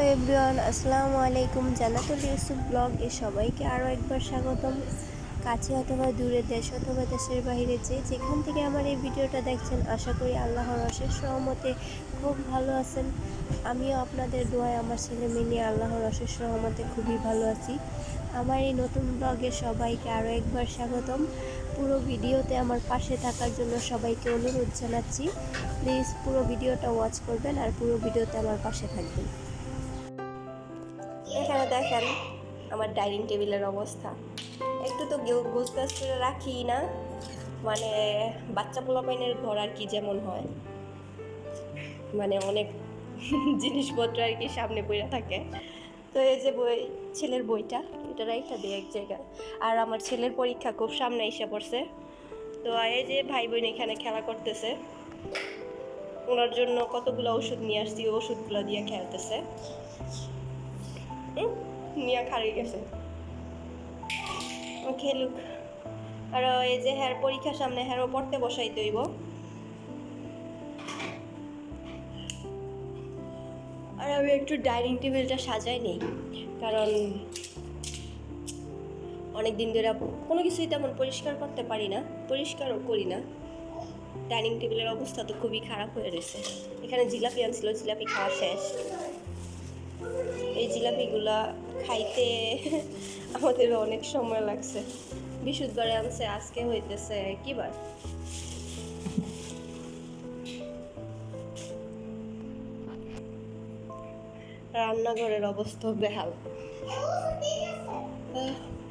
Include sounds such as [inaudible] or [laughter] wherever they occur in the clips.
Hello everyone, আসসালামু আলাইকুম। Jannatul Yusuf blog এ সবাইকে আরও একবার স্বাগতম। কাছে অথবা দূরে দেশ অথবা দেশের বাইরে যে যেখান থেকে আমার এই ভিডিওটা দেখছেন, আশা করি আল্লাহর অশেষ সহমতে খুব ভালো আছেন। আমিও আপনাদের দোয়ায় আমার ছেলে মেয়ে নিয়ে আল্লাহর অশেষ রহমতে খুবই ভালো আছি। আমার এই নতুন ব্লগে সবাইকে আরও একবার স্বাগতম। পুরো ভিডিওতে আমার পাশে থাকার জন্য সবাইকে অনুরোধ জানাচ্ছি। প্লিজ পুরো ভিডিওটা ওয়াচ করবেন আর পুরো ভিডিওতে আমার পাশে থাকবেন। দেখেন আমার ডাইনিং টেবিলের অবস্থা। একটু তো গোছগাছ করে রাখি না। মানে বাচ্চা পোলাপাইনের ঘর আর কি যেমন হয়। মানে অনেক [laughs] জিনিসপত্র আর কি সামনে বইয়া থাকে। তো এই যে বই ছেলের বইটা, এটা রাইখা দিই এক জায়গায়। আর আমার ছেলের পরীক্ষা খুব সামনে এসে পড়ছে। তো এই যে ভাই বোন এখানে খেলা করতেছে। ওনার জন্য কতগুলো ওষুধ নিয়ে আসছি ওষুধগুলো দিয়ে খেলতেছে। নিয়ে খারিয়ে গেছে। খেলুক আর এই যে হ্যার পরীক্ষার সামনে হ্যারও পড়তে বসাই দইব আর আমি একটু ডাইনিং টেবিলটা সাজাই নেই, কারণ অনেক দিন ধরে কোনো কিছুই তেমন পরিষ্কার করতে পারি না, পরিষ্কারও করি না। ডাইনিং টেবিলের অবস্থা তো খুবই খারাপ হয়ে রয়েছে। এখানে জিলাপি আনছিল, জিলাপি খাওয়া শেষ। এই জিলাপিগুলা খাইতে [laughs] আমাদের অনেক সময় লাগছে। বিশুদ্ধবারে আনছে, আজকে হইতেছে কি বার? রান্নাঘরের অবস্থা বেহাল।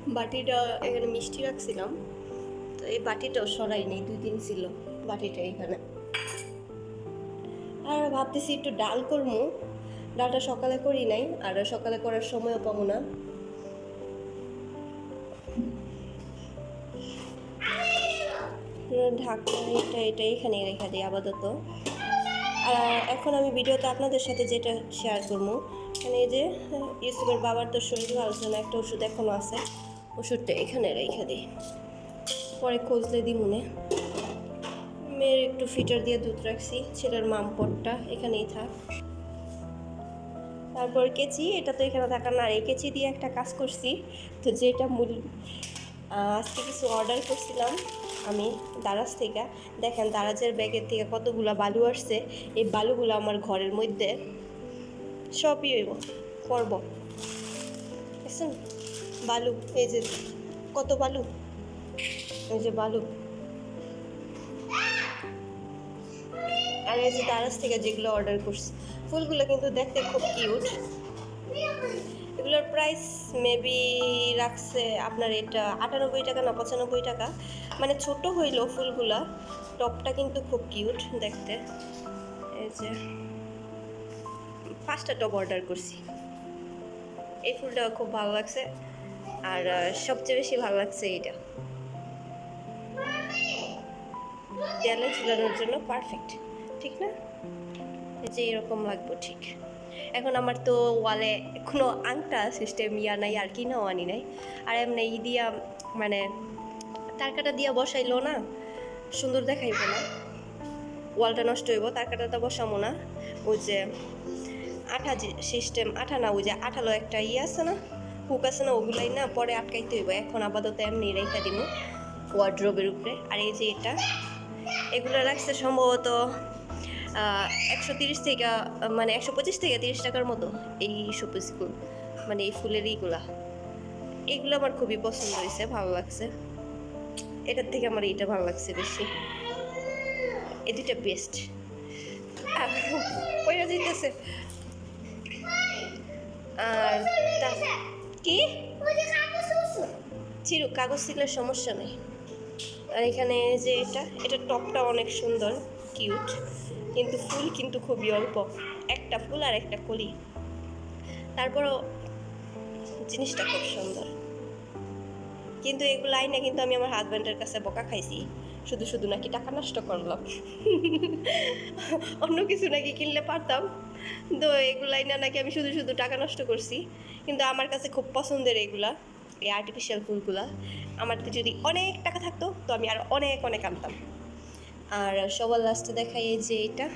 বাটিটা এখানে মিষ্টি রাখছিলাম, তো এই বাটিটাও সরাই নেই দুই দিন ছিল বাটিটা এখানে। আর ভাবতেছি একটু ডাল করব ডালটা সকালে করি নাই, আর সকালে করার সময়ও পাবো না। ঢাকনা এটা এটা এখানেই রেখে দিই আপাতত। আর এখন আমি ভিডিওতে আপনাদের সাথে যেটা শেয়ার করব এখানে এই যে, ইউসুফের বাবার তো শরীর ভালো না, একটা ওষুধ এখনও আছে, ওষুধটা এখানে রেখে দিই। পরে খুঁজলে দিই মনে। মেয়ের একটু ফিটার দিয়ে দুধ রাখছি ছেলের মামপটটা এখানেই থাক। তারপর কেচি, এটা তো এখানে থাকা না এই কেচি দিয়ে একটা কাজ করছি। তো যেটা মূল আজকে কিছু অর্ডার করছিলাম আমি দারাজ থেকে। দেখেন দারাজের ব্যাগের থেকে কতগুলো বালু আসছে। এই বালুগুলো আমার ঘরের মধ্যে সবই হইব করব বালু, এই যে কত বালু? এই যে বালু। আর এই যে দারাজ থেকে যেগুলো অর্ডার করছি ফুলগুলো কিন্তু দেখতে খুব কিউট। এগুলোর প্রাইস মেবি রাখছে আপনার এটা আটানব্বই টাকা না পঁচানব্বই টাকা। মানে ছোট হইল ফুলগুলা, টপটা কিন্তু খুব কিউট দেখতে। এই যে পাঁচটা টপ অর্ডার করছি। এই ফুলটা খুব ভালো লাগছে আর সবচেয়ে বেশি ভালো লাগছে এইটা। দেয়ালে ঝুলানোর জন্য পারফেক্ট ঠিক না? যে এরকম লাগবো, ঠিক। এখন আমার তো ওয়ালে কোনো আংটা সিস্টেম ইয়া নাই, আর কি নাও আনি নাই। আর এমনি ই দিয়া মানে তারকাটা দিয়া বসাইলো না, সুন্দর দেখাইবো না। ওয়ালটা নষ্ট হইব তারকাটা বসামো না। ওই যে আঠা সিস্টেম আঠা না, ওই যে আঠালো একটা ইয়ে আছে না হুক আছে না, ওগুলাই না, পরে আটকাইতে হইব। এখন আপাতত এমনি রেখা দিব ওয়ার্ড্রোবের উপরে। আর এই যে এটা, এগুলো রাখছে সম্ভবত একশো তিরিশ থেকে মানে একশো পঁচিশ থেকে তিরিশ টাকার মতো এই শোপিসগুলো মানে এই ফুলের এইগুলা এইগুলো আমার খুবই পছন্দ হয়েছে, ভালো লাগছে। এটার থেকে আমার এইটা ভালো লাগছে বেশি। এই দুইটা বেস্ট পয়সা দিতেছে আর কি? চিরু কাগজ থাকলে সমস্যা নেই। আর এখানে যে এটা এটা টপটা অনেক সুন্দর কিউট কিন্তু ফুল কিন্তু খুবই অল্প। একটা ফুল আর একটা কলি। তারপরও জিনিসটা খুব সুন্দর। কিন্তু এগুলো আইনা কিন্তু আমি আমার হাজব্যান্ডের কাছে বকা খাইছি। শুধু শুধু নাকি টাকা নষ্ট করলাম অন্য কিছু নাকি কিনলে পারতাম। তো এগুলো আইনা নাকি আমি শুধু শুধু টাকা নষ্ট করছি। কিন্তু আমার কাছে খুব পছন্দের এগুলা, এই আর্টিফিশিয়াল ফুলগুলা। আমার যদি অনেক টাকা থাকতো, তো আমি আর অনেক অনেক আনতাম। আর সবার লাস্টে দেখাই এই যে এটা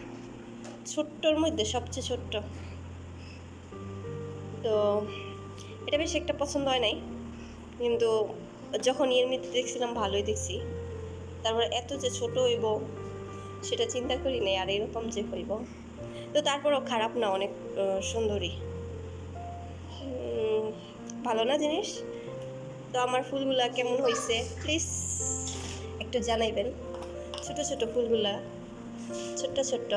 ছোট্টর মধ্যে, সবচেয়ে ছোট্ট। তো এটা বেশ একটা পছন্দ হয় নাই, কিন্তু যখন এমনিতে দেখছিলাম, ভালোই দেখছি। তারপর এত যে ছোট হইব, সেটা চিন্তা করি নাই, আর এরকম যে হইব। তো তারপরও খারাপ না, অনেক সুন্দরী। ভালো না জিনিস? তো আমার ফুলগুলা কেমন হয়েছে প্লিজ একটু জানাইবেন। ছোট ছোট ফুলগুলা, ছোট্ট ছোট্ট।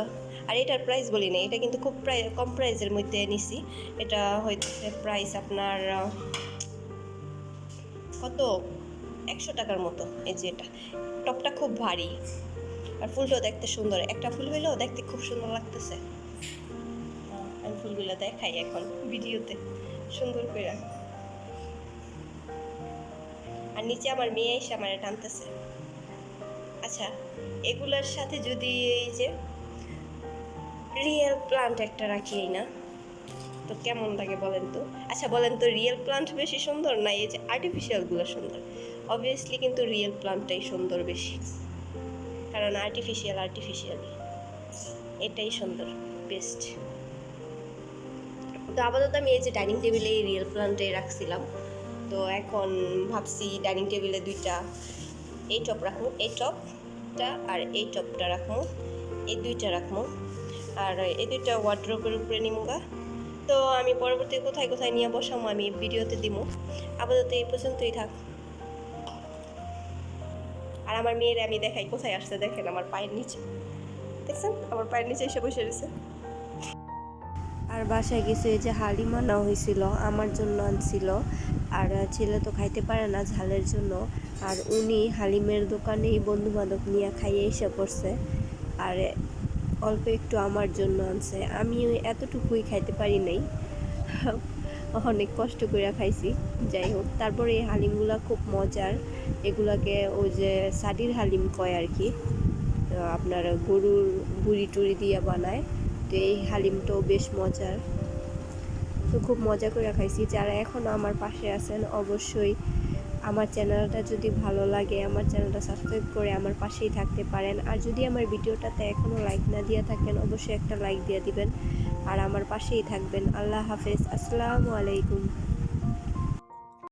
আর এটার প্রাইস বলি না এটা কিন্তু খুব প্রাই কম প্রাইসের মধ্যে নিছি। এটা হইতেছে প্রাইস আপনার, কত? একশো টাকার মতো, এই যে এটা। টপটা খুব ভারী। আর ফুলটাও দেখতে সুন্দর। একটা ফুল হইলেও দেখতে খুব সুন্দর লাগতেছে। আমি ফুলগুলো দেখাই এখন ভিডিওতে, সুন্দর করে আর নিচে আমার মেয়ে এসে আমার টানতেছে। আচ্ছা এগুলোর সাথে যদি এই যে রিয়েল প্লান্ট একটা রাখি না? তো কেমন লাগে বলেন তো? আচ্ছা বলেন তো রিয়েল প্লান্ট বেশি সুন্দর না এই যে আর্টিফিশিয়ালগুলো সুন্দর? অবভিয়াসলি কিন্তু রিয়েল প্লান্টটাই সুন্দর বেশি। কারণ আর্টিফিশিয়াল আর্টিফিশিয়াল এটাই সুন্দর বেস্ট তো আপাতত আমি এই যে ডাইনিং টেবিলে এই রিয়েল প্লান্টে রাখছিলাম। তো এখন ভাবছি ডাইনিং টেবিলে দুইটা এই টপ রাখব, এই টপটা আর এই টপটা রাখব, এই দুইটা রাখব। আর এই দুইটা ওয়ার্ড্রোপের উপরে নিমুগা তো আমি পরবর্তী কোথায় কোথায় নিয়ে বসামো আমি ভিডিওতে দিব আপাতত এই পর্যন্তই থাক। আর আমার মেয়ের আমি দেখাই, কোথায় আসছে দেখেন আমার পায়ের নিচে। দেখছেন? আমার পায়ের নিচে এসে বসে রয়েছে। আর বাসায় গেছে যে হালিম আনা হয়েছিল, আমার জন্য আনছিল। আর ছেলে তো খাইতে পারে না ঝালের জন্য। আর উনি হালিমের দোকানেই বন্ধু বান্ধব নিয়ে খাইয়ে এসে পড়ছে। আর অল্প একটু আমার জন্য আনছে। আমি এতটুকুই খাইতে পারি নাই। অনেক কষ্ট করে খাইছি। যাই হোক, তারপরে এই হালিমগুলা খুব মজার। এগুলাকে ওই যে সাডির হালিম কয় আর কি, আপনার গরুর বুড়ি টুড়ি দিয়ে বানায়। তো এই হালিমটাও বেশ মজার। তো খুব মজা করে খাইছি। যারা এখনও আমার পাশে আছেন, অবশ্যই আমার চ্যানেলটা যদি ভালো লাগে, আমার চ্যানেলটা সাবস্ক্রাইব করে আমার পাশেই থাকতে পারেন। আর যদি আমার ভিডিওটাতে এখনও লাইক না দিয়ে থাকেন, অবশ্যই একটা লাইক দিয়ে দিবেন। আর আমার পাশেই থাকবেন। আল্লাহ হাফেজ। আসসালামু আলাইকুম।